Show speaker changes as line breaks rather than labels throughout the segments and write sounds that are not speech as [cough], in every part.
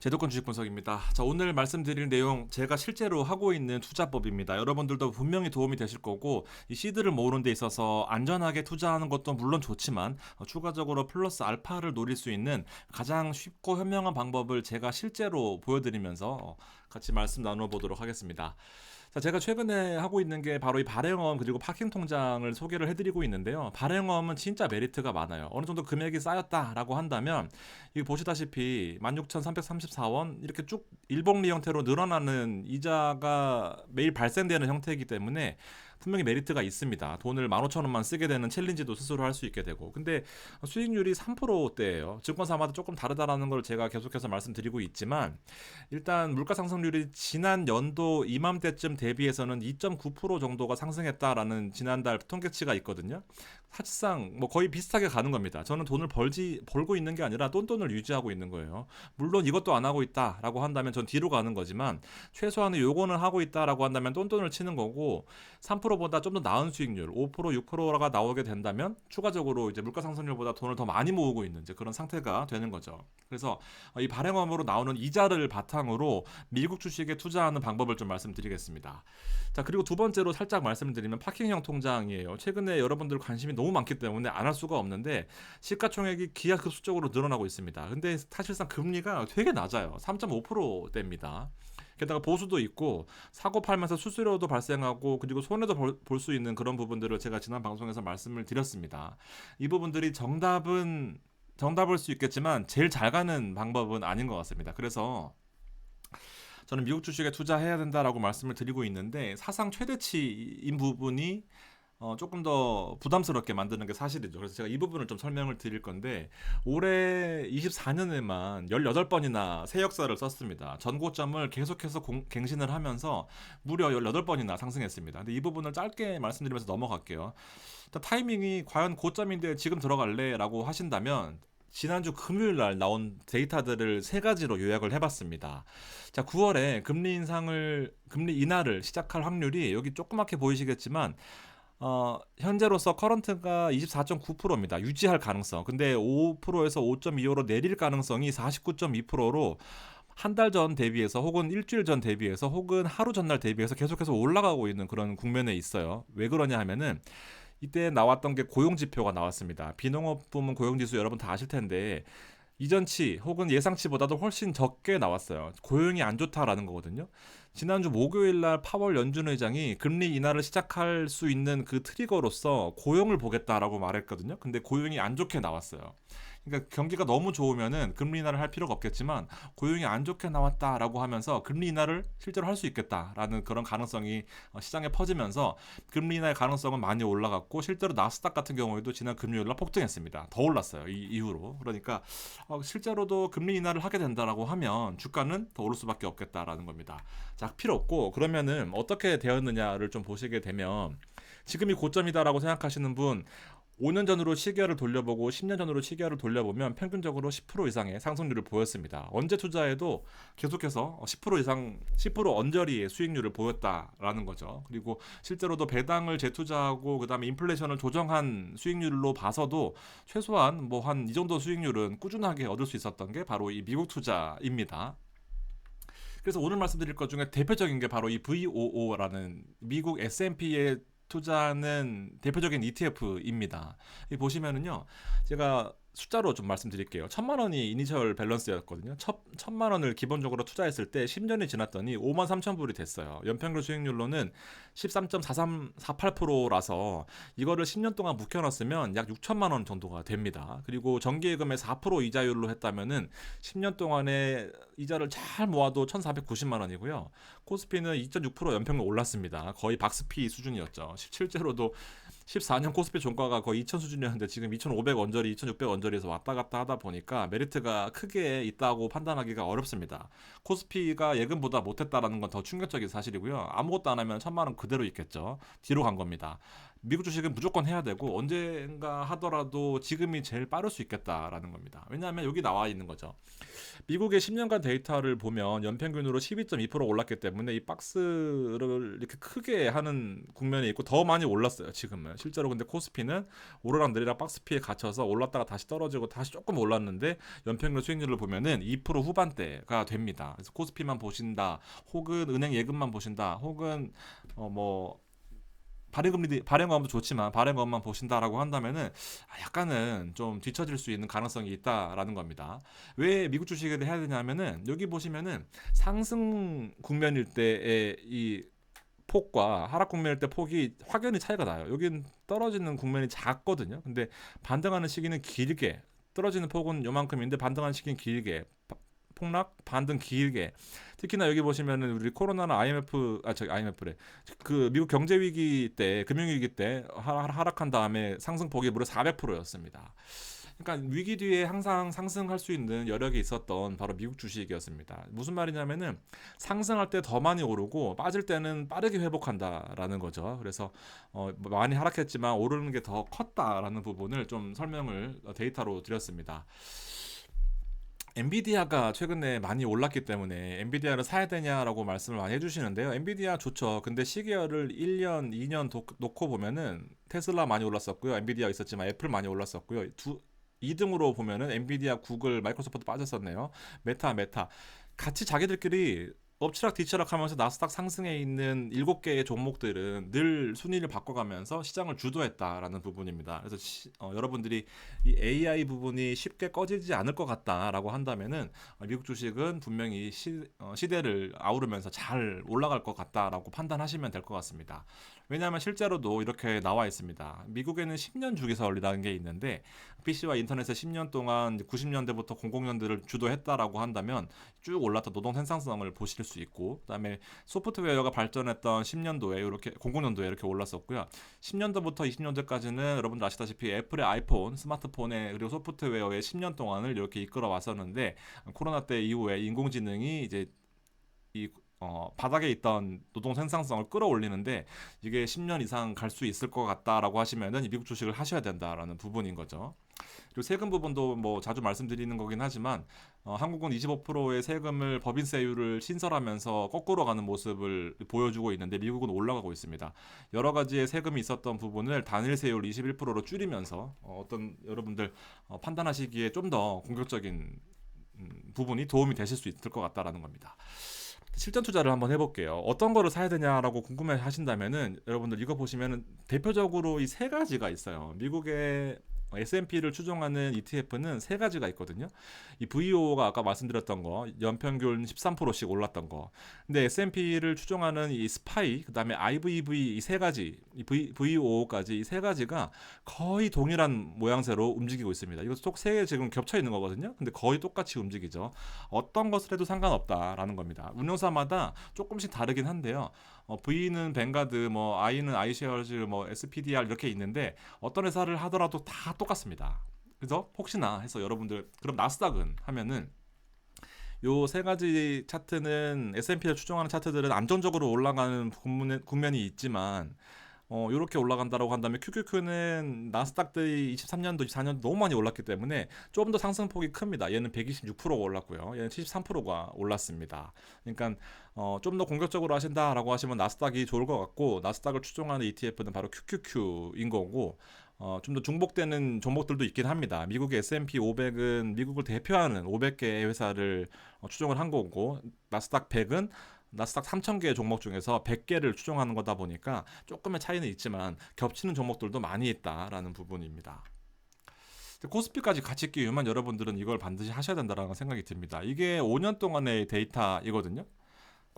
제도권 주식 분석입니다. 자, 오늘 말씀드릴 내용 제가 실제로 하고 있는 투자법입니다. 여러분들도 분명히 도움이 되실 거고 이 시드를 모으는 데 있어서 안전하게 투자하는 것도 물론 좋지만 어, 추가적으로 플러스 알파를 노릴 수 있는 가장 쉽고 현명한 방법을 제가 실제로 보여드리면서 어, 같이 말씀 나눠 보도록 하겠습니다. 자, 제가 최근에 하고 있는 게 바로 이 발행엄 그리고 파킹 통장을 소개를 해드리고 있는데요. 발행엄은 진짜 메리트가 많아요. 어느 정도 금액이 쌓였다라고 한다면 이 보시다시피 16,334원 이렇게 쭉 일봉리 형태로 늘어나는 이자가 매일 발생되는 형태이기 때문에 분명히 메리트가 있습니다. 돈을 15,000원만 쓰게 되는 챌린지도 스스로 할 수 있게 되고. 근데 수익률이 3%대예요. 증권사마다 조금 다르다라는 걸 제가 계속해서 말씀드리고 있지만 일단 물가 상승률이 지난 연도 이맘때쯤 대비해서는 2.9% 정도가 상승했다라는 지난달 통계치가 있거든요. 사실상 뭐 거의 비슷하게 가는 겁니다. 저는 돈을 벌지 벌고 있는 게 아니라 똔똔을 유지하고 있는 거예요. 물론 이것도 안 하고 있다라고 한다면 전 뒤로 가는 거지만 최소한의 요거는 하고 있다라고 한다면 똔똔을 치는 거고 3%보다 좀 더 나은 수익률 5% 6%가 나오게 된다면 추가적으로 이제 물가 상승률보다 돈을 더 많이 모으고 있는 이제 그런 상태가 되는 거죠. 그래서 이 발행업으로 나오는 이자를 바탕으로 미국 주식에 투자하는 방법을 좀 말씀드리겠습니다. 자 그리고 두 번째로 살짝 말씀드리면 파킹형 통장이에요. 최근에 여러분들 관심이 너무 많기 때문에 안 할 수가 없는데 시가총액이 기하급수적으로 늘어나고 있습니다. 근데 사실상 금리가 되게 낮아요. 3.5%대입니다. 게다가 보수도 있고 사고 팔면서 수수료도 발생하고 그리고 손해도 볼 수 있는 그런 부분들을 제가 지난 방송에서 말씀을 드렸습니다. 이 부분들이 정답은 정답일 수 있겠지만 제일 잘 가는 방법은 아닌 것 같습니다. 그래서 저는 미국 주식에 투자해야 된다라고 말씀을 드리고 있는데 사상 최대치인 부분이 어, 조금 더 부담스럽게 만드는 게 사실이죠. 그래서 제가 이 부분을 좀 설명을 드릴 건데 올해 24년에만 18번이나 새 역사를 썼습니다. 전고점을 계속해서 공, 갱신을 하면서 무려 18번이나 상승했습니다. 근데 이 부분을 짧게 말씀드리면서 넘어갈게요. 타이밍이 과연 고점인데 지금 들어갈래라고 하신다면 지난주 금요일 날 나온 데이터들을 세 가지로 요약을 해봤습니다. 자, 9월에 금리 인상을, 금리 인하를 시작할 확률이 여기 조그맣게 보이시겠지만 어, 현재로서 커런트가 24.9%입니다. 유지할 가능성. 근데 5%에서 5.25로 내릴 가능성이 49.2%로 한 달 전 대비해서 혹은 일주일 전 대비해서 혹은 하루 전날 대비해서 계속해서 올라가고 있는 그런 국면에 있어요. 왜 그러냐 하면은 이때 나왔던 게 고용 지표가 나왔습니다. 비농업 부문 고용 지수 여러분 다 아실 텐데 이전치 혹은 예상치보다도 훨씬 적게 나왔어요. 고용이 안 좋다라는 거거든요. 지난주 목요일 날 파월 연준 의장이 금리 인하를 시작할 수 있는 그 트리거로서 고용을 보겠다라고 말했거든요. 근데 고용이 안 좋게 나왔어요. 그러니까 경기가 너무 좋으면은 금리 인하를 할 필요가 없겠지만 고용이 안 좋게 나왔다라고 하면서 금리 인하를 실제로 할 수 있겠다라는 그런 가능성이 어, 시장에 퍼지면서 금리 인하의 가능성은 많이 올라갔고 실제로 나스닥 같은 경우에도 지난 금요일 날 폭등했습니다. 더 올랐어요. 이 이후로. 그러니까 어, 실제로도 금리 인하를 하게 된다라고 하면 주가는 더 오를 수밖에 없겠다라는 겁니다. 자, 필요 없고 그러면은 어떻게 되었느냐를 좀 보시게 되면 지금이 고점이다라고 생각하시는 분 5년 전으로 시계를 돌려보고 10년 전으로 시계를 돌려보면 평균적으로 10% 이상의 상승률을 보였습니다. 언제 투자해도 계속해서 10% 이상 10% 언저리의 수익률을 보였다라는 거죠. 그리고 실제로도 배당을 재투자하고 그다음에 인플레이션을 조정한 수익률로 봐서도 최소한 뭐 한 이 정도 수익률은 꾸준하게 얻을 수 있었던 게 바로 이 미국 투자입니다. 그래서 오늘 말씀드릴 것 중에 대표적인 게 바로 이 VOO라는 미국 S&P의 투자는 대표적인 ETF입니다. 이 보시면은요, 제가 숫자로 좀 말씀드릴게요. 천만 원이 이니셜 밸런스였거든요. 첫, 천만 원을 기본적으로 투자했을 때 10년이 지났더니 5만 3천 불이 됐어요. 연평균 수익률로는 13.4348%라서 이거를 10년 동안 묵혀놨으면 약 6천만 원 정도가 됩니다. 그리고 정기예금의 4% 이자율로 했다면은 10년 동안에 이자를 잘 모아도 1,490만 원이고요. 코스피는 2.6% 연평균 올랐습니다. 거의 박스피 수준이었죠. 실제로도 14년 코스피 종가가 거의 2,000 수준이었는데 지금 2,500 언저리, 2,600 언저리에서 왔다 갔다 하다 보니까 메리트가 크게 있다고 판단하기가 어렵습니다. 코스피가 예금보다 못했다라는 건 더 충격적인 사실이고요. 아무것도 안 하면 천만 원 그대로 있겠죠. 뒤로 간 겁니다. 미국 주식은 무조건 해야 되고 언젠가 하더라도 지금이 제일 빠를 수 있겠다라는 겁니다. 왜냐하면 여기 나와 있는 거죠. 미국의 10년간 데이터를 보면 연평균으로 12.2% 올랐기 때문에 이 박스를 이렇게 크게 하는 국면이 있고 더 많이 올랐어요. 지금은 실제로 근데 코스피는 오르락 내리락 박스피에 갇혀서 올랐다가 다시 떨어지고 다시 조금 올랐는데 연평균 수익률을 보면은 2% 후반대가 됩니다. 그래서 코스피만 보신다, 혹은 은행 예금만 보신다, 혹은 어뭐 발행금리 발행금도 좋지만 발행금만 보신다라고 한다면은 아, 약간은 좀 뒤처질 수 있는 가능성이 있다라는 겁니다. 왜 미국 주식을 해야 되냐면은 여기 보시면은 상승 국면일 때의 이 폭과 하락 국면일 때 폭이 확연히 차이가 나요. 여기는 떨어지는 국면이 작거든요. 근데 반등하는 시기는 길게 떨어지는 폭은 요만큼인데 반등하는 시기는 길게 폭락 반등 길게 특히나 여기 보시면은 우리 코로나나 IMF 아 저기 IMF래 그 미국 경제 위기 때 금융 위기 때 하- 하락한 다음에 상승폭이 무려 400%였습니다. 그러니까 위기 뒤에 항상 상승할 수 있는 여력이 있었던 바로 미국 주식이었습니다. 무슨 말이냐면은 상승할 때 더 많이 오르고 빠질 때는 빠르게 회복한다라는 거죠. 그래서 어, 뭐 많이 하락했지만 오르는 게 더 컸다라는 부분을 좀 설명을 어, 데이터로 드렸습니다. 엔비디아가 최근에 많이 올랐기 때문에 엔비디아를 사야 되냐라고 말씀을 많이 해주시는데요. 엔비디아 좋죠. 근데 시기열을 1년, 2년 도, 놓고 보면은 테슬라 많이 올랐었고요. 엔비디아 있었지만 애플 많이 올랐었고요. 두 2등으로 보면은 엔비디아, 구글, 마이크로소프트 빠졌었네요. 메타, 메타. 같이 자기들끼리 엎치락 뒤치락 하면서 나스닥 상승에 있는 7개의 종목들은 늘 순위를 바꿔가면서 시장을 주도했다라는 부분입니다. 그래서 시, 어, 여러분들이 이 AI 부분이 쉽게 꺼지지 않을 것 같다라고 한다면은 어, 미국 주식은 분명히 시, 어, 시대를 아우르면서 잘 올라갈 것 같다라고 판단하시면 될 것 같습니다. 왜냐하면 실제로도 이렇게 나와 있습니다. 미국에는 10년 주기설이라는 게 있는데 PC와 인터넷에 10년 동안 90년대부터 00년대를 주도했다라고 한다면 쭉 올랐던 노동 생산성을 보실 수 있고 그다음에 소프트웨어가 발전했던 10년도에 이렇게 00년도에 이렇게 올랐었고요. 10년도부터 20년도까지는 여러분들 아시다시피 애플의 아이폰, 스마트폰에 그리고 소프트웨어의 10년 동안을 이렇게 이끌어 왔었는데 코로나 때 이후에 인공지능이 이제 이 어, 바닥에 있던 노동 생산성을 끌어올리는데 이게 10년 이상 갈 수 있을 것 같다라고 하시면은 이 미국 주식을 하셔야 된다라는 부분인 거죠. 그리고 세금 부분도 뭐 자주 말씀드리는 거긴 하지만 어, 한국은 25%의 세금을 법인세율을 신설하면서 거꾸로 가는 모습을 보여주고 있는데 미국은 올라가고 있습니다. 여러 가지의 세금이 있었던 부분을 단일세율 21%로 줄이면서 어, 어떤 여러분들 어, 판단하시기에 좀 더 공격적인 음, 부분이 도움이 되실 수 있을 것 같다라는 겁니다. 실전 투자를 한번 해볼게요. 어떤 거를 사야 되냐라고 궁금해 하신다면은 여러분들 이거 보시면은 대표적으로 이 세 가지가 있어요. 미국의 S&P를 추종하는 ETF는 세 가지가 있거든요. 이 VO가 아까 말씀드렸던 거 연평균 13%씩 올랐던 거. 근데 S&P를 추종하는 이 스파이 그다음에 IVV 이 세 가지 이 v, VO까지 이 세 가지가 거의 동일한 모양새로 움직이고 있습니다. 이거 속세 지금 겹쳐 있는 거거든요. 근데 거의 똑같이 움직이죠. 어떤 것을 해도 상관없다라는 겁니다. 운용사마다 조금씩 다르긴 한데요. 어, V는 뱅가드, 뭐 I는 아이쉐어즈, 뭐 SPDR 이렇게 있는데 어떤 회사를 하더라도 다 똑같습니다. 그래서 혹시나 해서 여러분들 그럼 나스닥은 하면은 요세 가지 차트는 S&P를 추종하는 차트들은 안정적으로 올라가는 국면, 국면이 있지만 어, 요렇게 올라간다라고 한다면 QQQ는 나스닥들이 23년도, 24년도 너무 많이 올랐기 때문에 좀더 상승폭이 큽니다. 얘는 126%가 올랐고요. 얘는 73%가 올랐습니다. 그러니까 어, 좀 더 공격적으로 하신다라고 하시면 나스닥이 좋을 것 같고 나스닥을 추종하는 ETF는 바로 QQQ인 거고 어, 좀 더 중복되는 종목들도 있긴 합니다. 미국의 S&P 500은 미국을 대표하는 500개의 회사를 어, 추종을 한 거고 나스닥 100은 나스닥 3,000개의 종목 중에서 100개를 추종하는 거다 보니까 조금의 차이는 있지만 겹치는 종목들도 많이 있다라는 부분입니다. 코스피까지 같이 끼우면 여러분들은 이걸 반드시 하셔야 된다라는 생각이 듭니다. 이게 5년 동안의 데이터이거든요.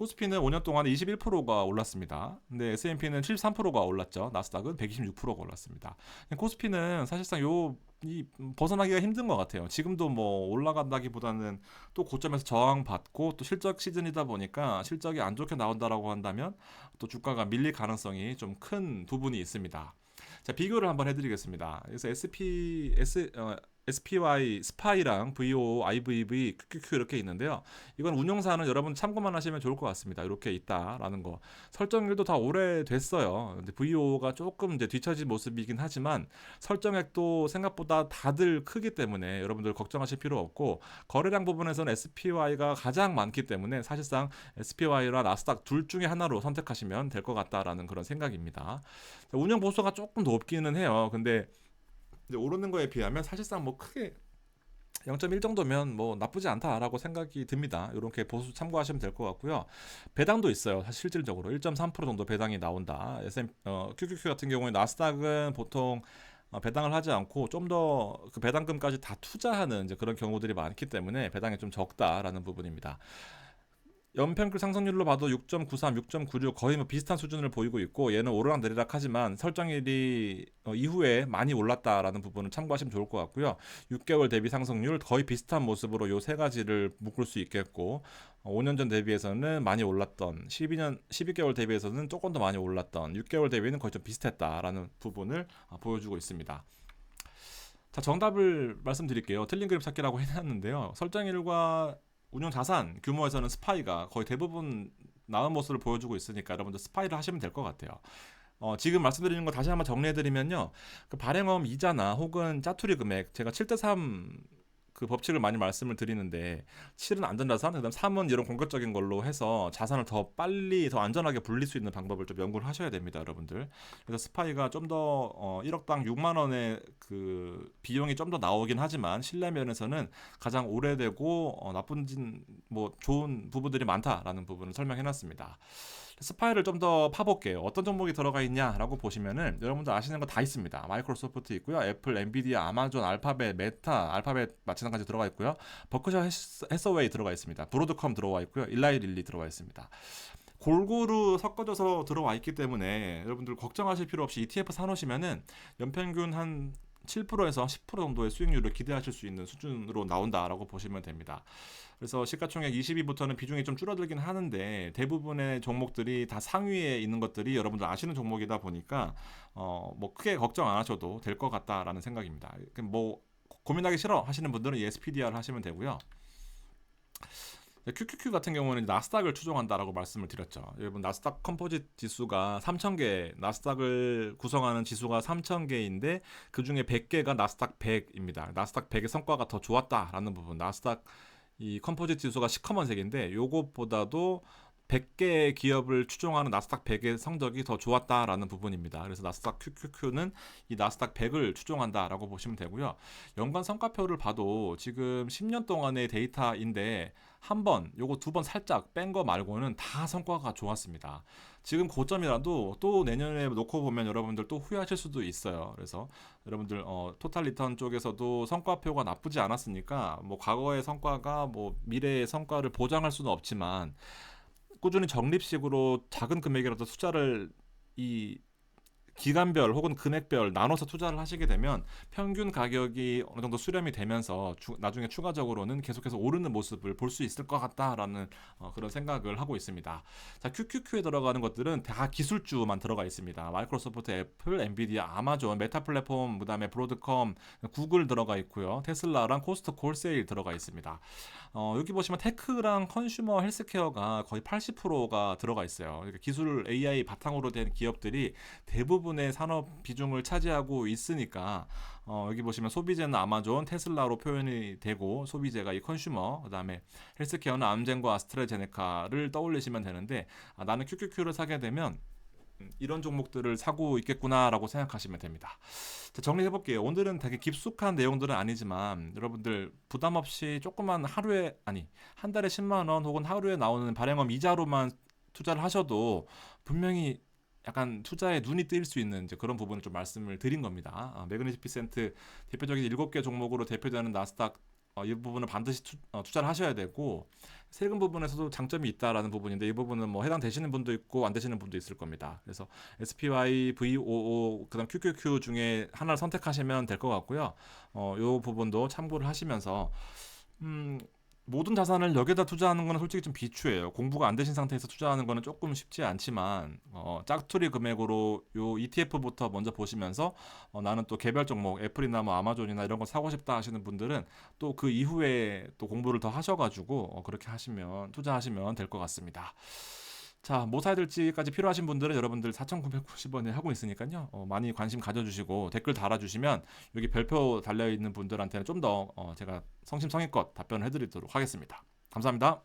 코스피는 5년 동안에 21%가 올랐습니다. 근데 S&P는 73%가 올랐죠. 나스닥은 126%가 올랐습니다. 코스피는 사실상 요 이 벗어나기가 힘든 것 같아요. 지금도 뭐 올라간다기보다는 또 고점에서 저항받고 또 실적 시즌이다 보니까 실적이 안 좋게 나온다라고 한다면 또 주가가 밀릴 가능성이 좀 큰 부분이 있습니다. 자 비교를 한번 해드리겠습니다. 그래서 SP S 어, SPY, 스파이랑 VO, IVV, QQQ 이렇게 있는데요. 이건 운용사는 여러분 참고만 하시면 좋을 것 같습니다. 이렇게 있다라는 거. 설정일도 다 오래됐어요. 근데 VO가 조금 이제 뒤처진 모습이긴 하지만 설정액도 생각보다 다들 크기 때문에 여러분들 걱정하실 필요 없고 거래량 부분에서는 SPY가 가장 많기 때문에 사실상 SPY와 나스닥 둘 중에 하나로 선택하시면 될 것 같다라는 그런 생각입니다. 운영 보수가 조금 높기는 해요. 근데 근데 오르는 거에 비하면 사실상 뭐 크게 0.1 정도면 뭐 나쁘지 않다라고 생각이 듭니다. 이렇게 보수 참고하시면 될 것 같고요. 배당도 있어요. 사실 실질적으로 1.3% 정도 배당이 나온다. SM 어, QQQ 같은 경우에 나스닥은 보통 어, 배당을 하지 않고 좀 더 그 배당금까지 다 투자하는 이제 그런 경우들이 많기 때문에 배당이 좀 적다라는 부분입니다. 연평균 상승률로 봐도 6.93, 6.96 거의 뭐 비슷한 수준을 보이고 있고 얘는 오르락 내리락 하지만 설정일이 어, 이후에 많이 올랐다라는 부분을 참고하시면 좋을 것 같고요. 6개월 대비 상승률 거의 비슷한 모습으로 요 세 가지를 묶을 수 있겠고 어, 5년 전 대비해서는 많이 올랐던 12년 12개월 대비해서는 조금 더 많이 올랐던 6개월 대비는 거의 좀 비슷했다라는 부분을 어, 보여주고 있습니다. 자 정답을 말씀드릴게요. 틀린 그림 찾기라고 [laughs] 해놨는데요. 설정일과 운용 자산 규모에서는 스파이가 거의 대부분 나은 모습을 보여주고 있으니까 여러분들 스파이를 하시면 될 것 같아요. 어, 지금 말씀드리는 거 다시 한번 정리해드리면요. 그 발행엄 이자나 혹은 짜투리 금액 제가 7대3 그 법칙을 많이 말씀을 드리는데 7은 안전자산, 그다음 3은 이런 공격적인 걸로 해서 자산을 더 빨리 더 안전하게 불릴 수 있는 방법을 좀 연구를 하셔야 됩니다, 여러분들. 그래서 스파이가 좀더 어, 1억당 6만 원의 그 비용이 좀 더 나오긴 하지만 신뢰 면에서는 가장 오래되고 어, 나쁜 뭐 좋은 부분들이 많다라는 부분을 설명해 놨습니다. 스파이를 좀 더 파볼게요. 어떤 종목이 들어가 있냐라고 보시면은 여러분들 아시는 거 다 있습니다. 마이크로소프트 있고요. 애플, 엔비디아, 아마존, 알파벳, 메타, 알파벳 마찬가지 들어가 있고요. 버크셔 해서웨이 들어가 있습니다. 브로드컴 들어와 있고요. 일라이 릴리 들어가 있습니다. 골고루 섞어져서 들어와 있기 때문에 여러분들 걱정하실 필요 없이 ETF 사놓으시면은 연평균 한 7%에서 10% 정도의 수익률을 기대하실 수 있는 수준으로 나온다라고 보시면 됩니다. 그래서 시가총액 20위부터는 비중이 좀 줄어들긴 하는데 대부분의 종목들이 다 상위에 있는 것들이 여러분들 아시는 종목이다 보니까 어 뭐 크게 걱정 안 하셔도 될 것 같다라는 생각입니다. 뭐 고민하기 싫어 하시는 분들은 ESPDR 하시면 되고요. QQQ 같은 경우는 나스닥을 추종한다라고 말씀을 드렸죠. 여러분 나스닥 컴포짓 지수가 3,000개, 나스닥을 구성하는 지수가 3,000개인데 그 중에 100개가 나스닥 100입니다. 나스닥 100의 성과가 더 좋았다라는 부분. 나스닥 이 컴포짓 지수가 시커먼 색인데 요것보다도 100개의 기업을 추종하는 나스닥 100의 성적이 더 좋았다라는 부분입니다. 그래서 나스닥 QQQ는 이 나스닥 100을 추종한다라고 보시면 되고요. 연간 성과표를 봐도 지금 10년 동안의 데이터인데 한 번, 요거 두 번 살짝 뺀 거 말고는 다 성과가 좋았습니다. 지금 고점이라도 또 내년에 놓고 보면 여러분들 또 후회하실 수도 있어요. 그래서 여러분들 어, 토탈 리턴 쪽에서도 성과표가 나쁘지 않았으니까 뭐 과거의 성과가 뭐 미래의 성과를 보장할 수는 없지만 꾸준히 적립식으로 작은 금액이라도 투자를 이 기간별 혹은 금액별 나눠서 투자를 하시게 되면 평균 가격이 어느 정도 수렴이 되면서 주, 나중에 추가적으로는 계속해서 오르는 모습을 볼 수 있을 것 같다라는 어, 그런 생각을 하고 있습니다. 자, QQQ에 들어가는 것들은 다 기술주만 들어가 있습니다. 마이크로소프트, 애플, 엔비디아, 아마존, 메타 플랫폼, 그다음에 브로드컴, 구글 들어가 있고요. 테슬라랑 코스트코 홀세일 들어가 있습니다. 어, 여기 보시면 테크랑 컨슈머 헬스케어가 거의 80%가 들어가 있어요. 그러니까 기술 AI 바탕으로 된 기업들이 대부분의 산업 비중을 차지하고 있으니까 어, 여기 보시면 소비재는 아마존, 테슬라로 표현이 되고 소비재가 이 컨슈머, 그다음에 헬스케어는 암젠과 아스트라제네카를 떠올리시면 되는데 아, 나는 QQQ를 사게 되면 음, 이런 종목들을 사고 있겠구나라고 생각하시면 됩니다. 자, 정리해 볼게요. 오늘은 되게 깊숙한 내용들은 아니지만 여러분들 부담 없이 조금만 하루에 아니 한 달에 10만 원 혹은 하루에 나오는 발행엄 이자로만 투자를 하셔도 분명히 약간 투자에 눈이 뜨일 수 있는 이제 그런 부분을 좀 말씀을 드린 겁니다. 아, 매그니피센트 대표적인 7개 종목으로 대표되는 나스닥 어, 이 부분을 반드시 투, 어, 투자를 하셔야 되고 세금 부분에서도 장점이 있다라는 부분인데 이 부분은 뭐 해당 되시는 분도 있고 안 되시는 분도 있을 겁니다. 그래서 SPY, VOO, 그다음 QQQ 중에 하나를 선택하시면 될 것 같고요. 어, 요 부분도 참고를 하시면서 음, 모든 자산을 여기다 투자하는 거는 솔직히 좀 비추해요. 공부가 안 되신 상태에서 투자하는 거는 조금 쉽지 않지만 어, 짝투리 금액으로 요 ETF부터 먼저 보시면서 어, 나는 또 개별 종목 애플이나 뭐 아마존이나 이런 거 사고 싶다 하시는 분들은 또 그 이후에 또 공부를 더 하셔가지고 어, 그렇게 하시면 투자하시면 될 것 같습니다. 자, 뭐 사야 될지까지 필요하신 분들은 여러분들 4,990원에 하고 있으니까요. 어, 많이 관심 가져주시고 댓글 달아주시면 여기 별표 달려있는 분들한테는 좀더 어, 제가 성심성의껏 답변을 해드리도록 하겠습니다. 감사합니다.